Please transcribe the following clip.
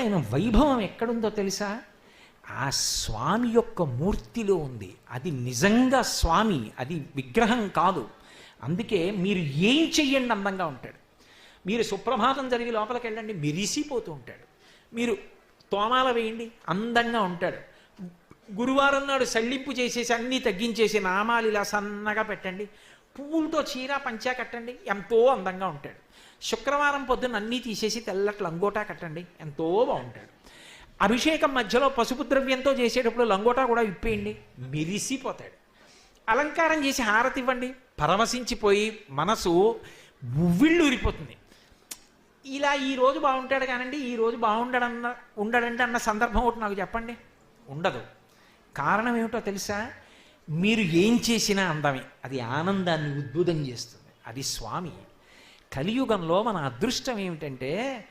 ఆయన వైభవం ఎక్కడుందో తెలుసా? ఆ స్వామి యొక్క మూర్తిలో ఉంది. అది నిజంగా స్వామి అది విగ్రహం కాదు. అందుకే మీరు ఏం చెయ్యండి అందంగా ఉంటాడు. మీరు సుప్రభాతం జరిగి లోపలికి వెళ్ళండి మెరిసిపోతూ ఉంటాడు. మీరు తోమాల వేయండి అందంగా ఉంటాడు. గురువారం నాడు సళ్ళింపు చేసేసి అన్నీ తగ్గించేసి నామాలు ఇలా సన్నగా పెట్టండి. పువ్వులతో చీర పంచా కట్టండి ఎంతో అందంగా ఉంటాడు. శుక్రవారం పొద్దున్న అన్నీ తీసేసి తెల్లటి లంగోటా కట్టండి ఎంతో బాగుంటాడు. అభిషేకం మధ్యలో పసుపు ద్రవ్యంతో చేసేటప్పుడు లంగోటా కూడా విప్పేయండి మెరిసిపోతాడు. అలంకారం చేసి హారతి ఇవ్వండి పరవశించిపోయి మనసు ఉవ్విళ్ళూరిపోతుంది. ఇలా ఈ రోజు బాగుంటాడు కానండి ఈ రోజు బాగుండడన్న ఉండడంటే అన్న సందర్భం ఒకటి నాకు చెప్పండి. ఉండదు. కారణం ఏమిటో తెలుసా? మీరు ఏం చేసినా అందమే. అది ఆనందాన్ని ఉద్భుతం చేస్తుంది. అది స్వామి. కలియుగంలో మన అదృష్టం ఏమిటంటే